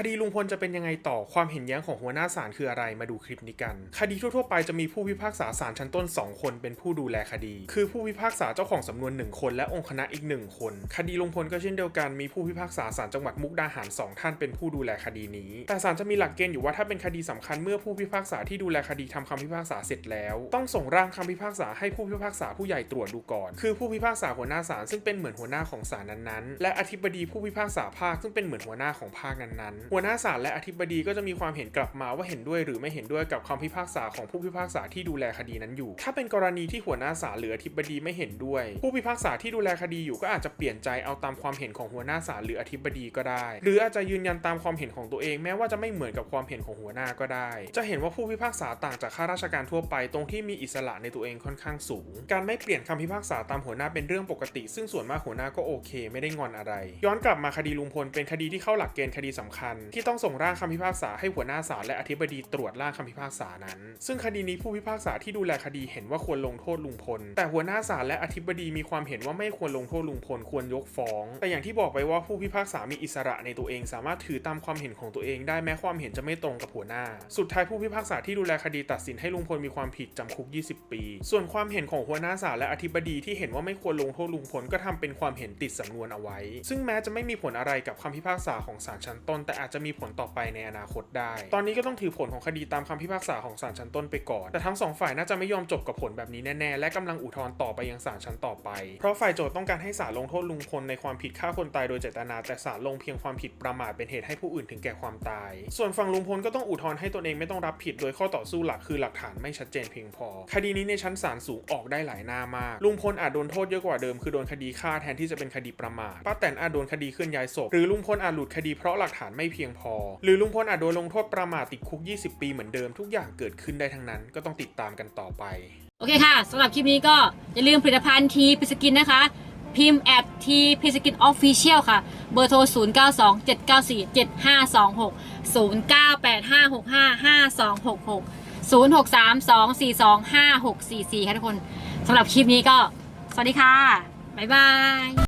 คดีลุงพลจะเป็นยังไงต่อความเห็นแย้งของหัวหน้าศาลคืออะไรมาดูคลิปนี้กัน คดีทั่วๆไปจะมีผู้พิพากษาศาลชั้นต้น 2 คนเป็นผู้ดูแลคดี คือผู้พิพากษาเจ้าของสำนวน 1 คนและองค์คณะอีก 1 คน คดีลุงพลก็เช่นเดียวกันมีผู้พิพากษาศาลจังหวัดมุกดาหาร 2 ท่านเป็นผู้ดูแลคดีนี้ แต่ศาลจะมีหลักเกณฑ์อยู่ว่าถ้าเป็นคดีสำคัญเมื่อผู้พิพากษาที่ดูแลคดีทำคำพิพากษาเสร็จแล้ว ต้องส่งร่างคำพิพากษาให้ผู้พิพากษาผู้ใหญ่ตรวจดูก่อน คือผู้พิพากษาหัวหน้าศาลซึ่งเป็นเหมือนหัวหน้าของศาลนั้นๆ และอธิบดีผู้พิพากษาภาคซึ่งเป็นเหมือนหัวหน้าของภาคนั้นๆหัวหน้าศาลและอธิบดีก็จะมีความเห็นกลับมาว่าเห็นด้วยหรือไม่เห็นด้วยกับคำพิพากษาของผู้พิพากษาที่ดูแลคดีนั้นอยู่ ถ้าเป็นกรณีที่หัวหน้าศาลหรืออธิบดีไม่เห็นด้วย ผู้พิพากษาที่ดูแลคดีอยู่ก็อาจจะเปลี่ยนใจเอาตามความเห็นของหัวหน้าศาลหรืออธิบดีก็ได้ หรืออาจจะยืนยันตามความเห็นของตัวเองแม้ว่าจะไม่เหมือนกับความเห็นของหัวหน้าก็ได้ จะเห็นว่าผู้พิพากษาต่างจากข้าราชการทั่วไปตรงที่มีอิสระในตัวเองค่อนข้างสูง การไม่เปลี่ยนคำพิพากษาตามหัวหน้าเป็นเรื่องปกติ ซึ่งส่วนมากหัวหน้าก็โอเค ไม่ได้งอนอะไร ย้อนกลับมาคดีลุงพลเป็นคดีที่เข้าหลักเกณฑ์คดีสำคัญที่ต้องส่งร่างคำพิพากษาให้หัวหน้าศาลและอธิบดีตรวจร่างคำพิพากษานั้น ซึ่งคดีนี้ผู้พิพากษาที่ดูแลคดีเห็นว่าควรลงโทษลุงพล แต่หัวหน้าศาลและอธิบดีมีความเห็นว่าไม่ควรลงโทษลุงพลควรยกฟ้อง แต่อย่างที่บอกไปว่าผู้พิพากษามีอิสระในตัวเอง สามารถถือตามความเห็นของตัวเองได้แม้ความเห็นจะไม่ตรงกับหัวหน้า สุดท้ายผู้พิพากษาที่ดูแลคดีตัดสินให้ลุงพลมีความผิดจำคุก 20 ปี ส่วนความเห็นของหัวหน้าศาลและอธิบดีที่เห็นว่าไม่ควรลงโทษลุงพลก็ทำเป็นความเห็นติดสำนวนเอาไว้ ซึ่งแม้จะไม่มีผลอะไรกับคำพิพากษาของศาลชั้นต้นแต่อาจจะมีผลต่อไปในอนาคตได้ ตอนนี้ก็ต้องถือผลของคดีตามคำพิพากษาของศาลชั้นต้นไปก่อน แต่ทั้งสองฝ่ายน่าจะไม่ยอมจบกับผลแบบนี้แน่ๆ และกำลังอุทธรณ์ต่อไปยังศาลชั้นต่อไป เพราะฝ่ายโจทย์ต้องการให้ศาลลงโทษลุงพลในความผิดฆ่าคนตายโดยเจตนา แต่ศาลลงเพียงความผิดประมาทเป็นเหตุให้ผู้อื่นถึงแก่ความตาย ส่วนฝั่งลุงพลก็ต้องอุทธรณ์ให้ตนเองไม่ต้องรับผิด โดยข้อต่อสู้หลักคือหลักฐานไม่ชัดเจนเพียงพอ คดีนี้ในชั้นศาลสูงออกได้หลายหน้ามาก ลุงพลอาจโดนโทษเยอะกว่าเดิมคือโดนคดีฆ่าแทนที่จะเป็นคดีประมาทป้าแตนอาจโดนคดีเคลื่อนย้ายศพหรือลุงพลอาจหลุดคดีเพราะหลักฐานไม่เพียงพอ หรือลุงพลอาจโดนลงโทษประมาทติดคุก 20 ปีเหมือนเดิมทุกอย่างเกิดขึ้นได้ทั้งนั้น ก็ต้องติดตามกันต่อไป โอเคค่ะสำหรับคลิปนี้ก็อย่าลืมผลิตภัณฑ์ทีพิสกินนะคะ พิมพ์แอปทีพิสกินออฟฟิเชียลค่ะ เบอร์โทร 0 9 2 7 9 4 7 5 2 6 0 9 8 5 6 5 5 2 6 6 0 6 3 2 4 2 5 6 4 4 ค่ะทุกคนสำหรับคลิปนี้ก็ สวัสดีค่ะ บ๊ายบาย